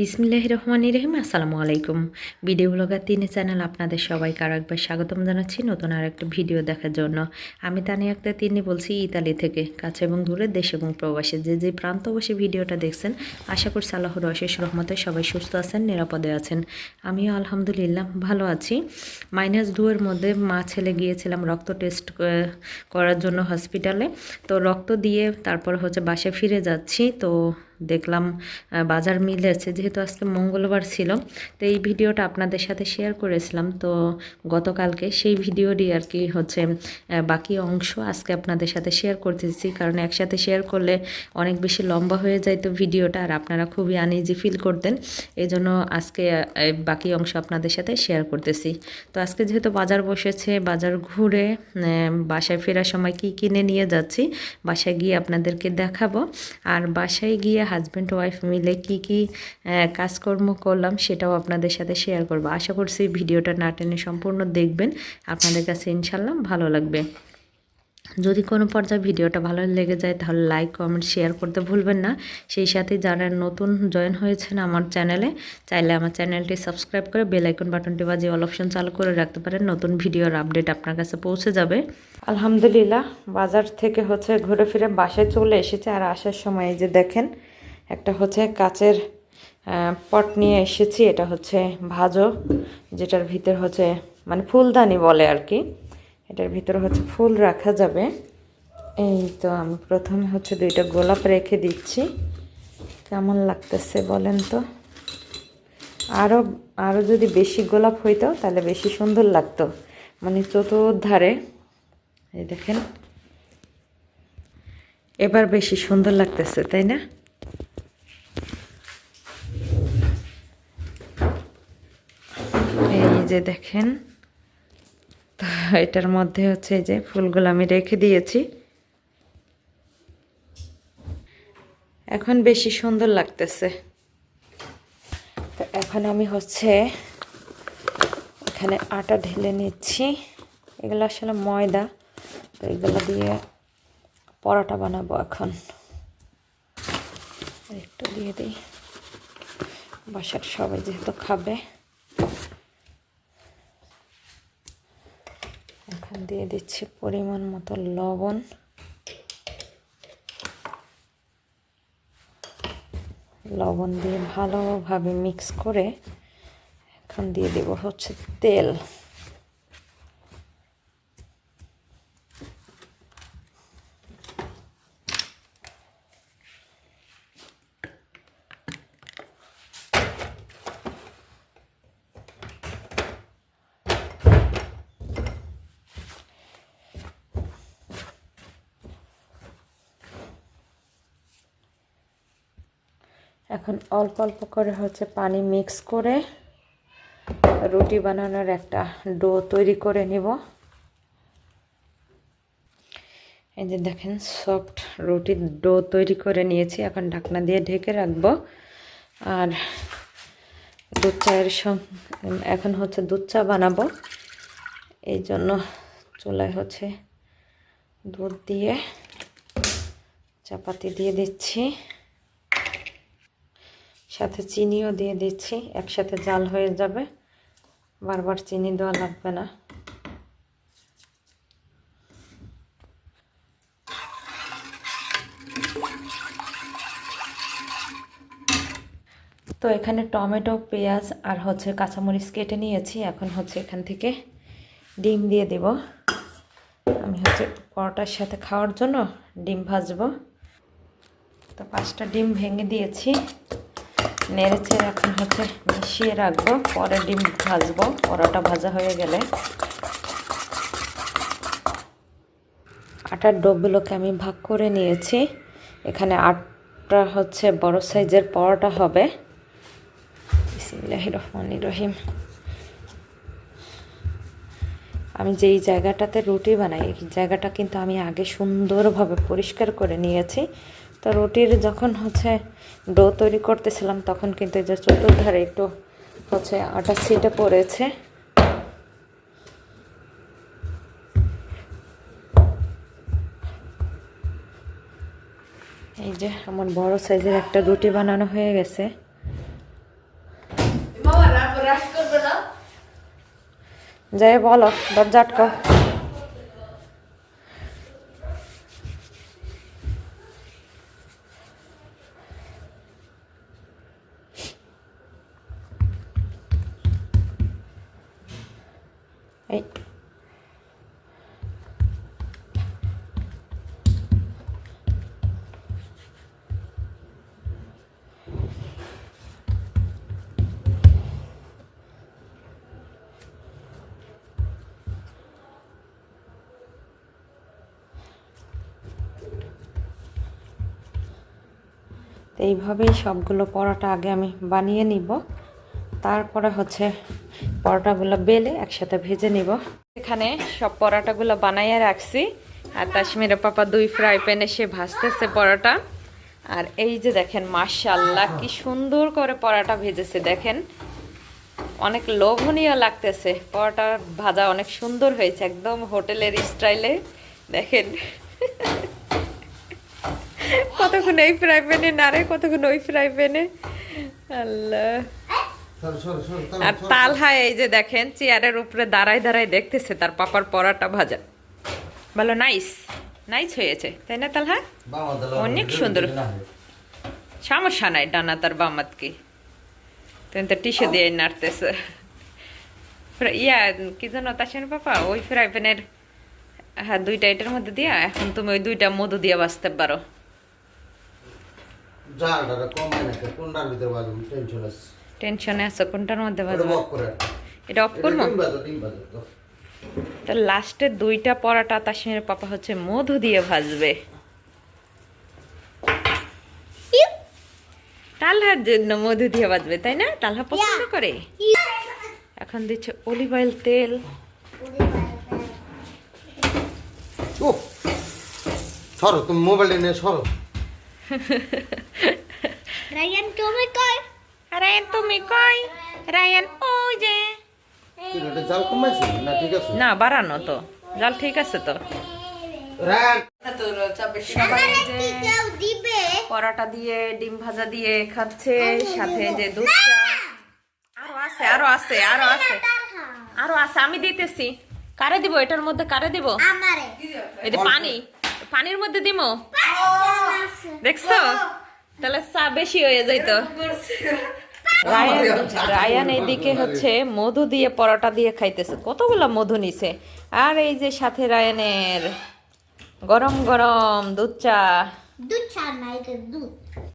বিসমিল্লাহ রহমান রহিম আসসালামু আলাইকুম ভিডিও ব্লগার তিনে চ্যানেল আপনাদের সবাইকে আরও একবার স্বাগতম জানাচ্ছি নতুন আর একটা ভিডিও দেখার জন্য। আমি তানি একটা তিনি বলছি ইতালি থেকে, কাছে এবং দূরে দেশ এবং প্রবাসে। যে যে প্রান্ত বসে ভিডিওটা দেখছেন, আশা করছি আল্লাহর অশেষ রহমতে সবাই সুস্থ আছেন, নিরাপদে আছেন। আমিও আলহামদুলিল্লাহ ভালো আছি। মাইনাস দুয়ের মধ্যে মা ছেলে গিয়েছিলাম রক্ত টেস্ট করার জন্য হসপিটালে। তো রক্ত দিয়ে তারপর হচ্ছে বাসে ফিরে যাচ্ছি। তো দেখলাম বাজার মিলেছে যেহেতু আজকে মঙ্গলবার ছিল, তো এই ভিডিওটা আপনাদের সাথে শেয়ার করেছিলাম। তো গতকালকে সেই ভিডিওটি আর কি হচ্ছে বাকি অংশ আজকে আপনাদের সাথে শেয়ার করতেছি। কারণ একসাথে শেয়ার করলে অনেক বেশি লম্বা হয়ে যায় তো ভিডিওটা, আর আপনারা খুবই আনইজি ফিল করতেন। এই জন্য আজকে বাকি অংশ আপনাদের সাথে শেয়ার করতেছি। তো আজকে যেহেতু বাজার বসেছে, বাজার ঘুরে বাসায় ফেরার সময় কি কিনে নিয়ে যাচ্ছি, বাসায় গিয়ে আপনাদেরকে দেখাবো। আর বাসায় গিয়ে হাজব্যান্ড ওয়াইফ মিলে কি কি কাজকর্ম করলাম সেটাও আপনাদের সাথে শেয়ার করব। আশা করছি ভিডিওটা না টেনে সম্পূর্ণ দেখবেন। আপনাদের কাছে ইনশাল্লাহ ভালো লাগবে। যদি কোনো পর্যায়ে ভিডিওটা ভালো লেগে যায়, তাহলে লাইক কমেন্ট শেয়ার করতে ভুলবেন না। সেই সাথে যারা নতুন জয়েন হয়েছেন আমার চ্যানেলে চাইলে আমার চ্যানেলটি সাবস্ক্রাইব করে বেল আইকন বাটনটি বাজিয়ে অল অপশন চালু করে রাখতে পারেন। নতুন ভিডিওর আপডেট আপনার কাছে পৌঁছে যাবে। আলহামদুলিল্লাহ, বাজার থেকে হচ্ছে ঘুরে ফিরে বাসায় চলে এসেছে। আর আসার সময় এই যে দেখেন একটা হচ্ছে কাচের পট নিয়ে এসেছি, এটা হচ্ছে ভাজো, যেটার ভিতর হচ্ছে মানে ফুলদানি বলে আর কি এটার ভিতর হচ্ছে ফুল রাখা যাবে। এই তো আমি প্রথমে হচ্ছে দুইটা গোলাপ রেখে দিচ্ছি। কেমন লাগতেছে বলেন তো? আরও আরও যদি বেশি গোলাপ হইতো, তাহলে বেশি সুন্দর লাগতো। মানে চতুর্ধারে, এই দেখেন। এবার বেশি সুন্দর লাগতেছে, তাই না এই যে দেখেন, তো এটার মধ্যে হচ্ছে যে ফুলগুলো আমি রেখে দিয়েছি। এখন বেশি সুন্দর লাগতেছে। তো এখন আমি হচ্ছে এখানে আটা ঢেলে নিচ্ছি। এগুলো আসলে ময়দা, তো এগুলো দিয়ে পরোটা বানাবো এখন। একটু দিয়ে দিই। বাসার সবাই যেহেতু খাবে এখন দিয়ে দিচ্ছি পরিমাণ মতো লবণ। লবণ দিয়ে ভালোভাবে মিক্স করে এখন দিয়ে দেব হচ্ছে তেল। এখন অল্প অল্প করে হচ্ছে পানি মিক্স করে রুটি বানানোর একটা ডো তৈরি করে নিব। এই যে দেখেন, সফট রুটির ডো তৈরি করে নিয়েছি। এখন ঢাকনা দিয়ে ঢেকে রাখব। আর দুধ চায়ের এখন হচ্ছে দুধ চা বানাবো। এই জন্য চুলায় হচ্ছে দুধ দিয়ে চাপাতি দিয়ে দিচ্ছি। সাথে চিনিও দিয়ে দিচ্ছি, একসাথে জাল হয়ে যাবে। বারবার চিনি দেওয়া লাগবে না। তো এখানে টমেটো, পেঁয়াজ আর হচ্ছে কাঁচামরিচ কেটে নিয়েছি। এখন হচ্ছে এখান থেকে ডিম দিয়ে দেব। আমি হচ্ছে পরোটার সাথে খাওয়ার জন্য ডিম ভাজবো। তো পাঁচটা ডিম ভেঙে দিয়েছি। নেড়েছে এখন হচ্ছে মিশিয়ে রাখব, পরে ডিম ভাজবো, পরোটা ভাজা হয়ে গেলে। আটার ডোবগুলোকে আমি ভাগ করে নিয়েছি। এখানে আটটা হচ্ছে বড় সাইজের পরোটা হবে। রহমান রহিম। আমি যেই জায়গাটাতে রুটি বানাই, এই জায়গাটা কিন্তু আমি আগে সুন্দরভাবে পরিষ্কার করে নিয়েছি। তো রুটির যখন হচ্ছে ডো তৈরি করতেছিলাম তখন কিন্তু এই যে চতুর্ধারে একটু হচ্ছে আটা ছিটে পড়েছে। এই যে আমার বড় সাইজের একটা রুটি বানানো হয়ে গেছে। যাই বলো দরজা আটকাও। এই এইভাবেই সবগুলো পরোটা আগে আমি বানিয়ে নিব। তারপরে হচ্ছে পরোটাগুলো বেলে একসাথে ভেজে নিব। এখানে সব পরোটাগুলো বানাইয়ে রাখছি। আর কাশ্মীরের পাপা দুই ফ্রাই প্যানে সে ভাজতেছে পরোটা। আর এই যে দেখেন মাশাল্লাহ কি সুন্দর করে পরোটা ভেজেছে, দেখেন। অনেক লোভনীয় লাগতেছে। পরোটা ভাজা অনেক সুন্দর হয়েছে, একদম হোটেলের স্টাইলে। দেখেন। কতক্ষণ এই ফ্রাই প্যানে নাড়ে, কতক্ষণ ওই ফ্রাই প্যানে? আল্লাহ। আর। তালহা এই যে দেখেন চেয়ারের উপরে দাঁড়ায় দাঁড়ায় দেখতেছে তার পাপার পরাটা ভাজা। বলো নাইস নাইস হয়েছে তাই না তালহা? অনেক সুন্দর। সমস্যা নাই ডানা তার বামাতকে তুমি তো টিসে দিয়ে নাড়তেছে। ইয়া কি জানো তাসেন পাপা ওই ফ্রাই প্যানের হ্যাঁ দুইটা এটার মধ্যে দিয়া এখন তুমি ওই দুইটা মধু দিয়ে বাঁচতে পারো। জালটারে কমায় না, কোনটার ভিতরে বাজবো, টেনশন আছে। টেনশনে আছো? কোনটার মধ্যে বাজবা? রাখো। এটা অফ করব? তো। লাস্টে দুইটা পরাটা তাসিমের পাপা হচ্ছে মধু দিয়ে ভাজবে। তালহার জন্য মধু দিয়ে ভাজবে তাই না? তালহা পছন্দ করে? এখন দিচ্ছে অলিভ অয়েল তেল। সরো তুমি মোবাইলটা নিয়ে সরো। কই? রায়ান তুমি কই? রায়ান ওই যে। জাল কমাইছে না ঠিক আছে। না বাড়ানো তো। জাল ঠিক আছে তো। দিবে পরোটা দিয়ে ডিম ভাজা দিয়ে খাচ্ছে সাথে যে দুধ চা। আরও আছে আরও আছে আরও আছে। আরও আছে আমি দিতেছি। কারে দিব? এটার মধ্যে কারে দিব? আমারে। এই যে পানি। পানির মধ্যে দিমো। দেখছ? তাহলে চা বেশি হয়ে যাইতো। রায়ান রায়ান এইদিকে হচ্ছে মধু দিয়ে পরোটা দিয়ে খাইতেছে। কতগুলো মধু নিছে? আর এই যে সাথে রায়ানের গরম গরম দুধ চা। দুধ চা নাই দুধ।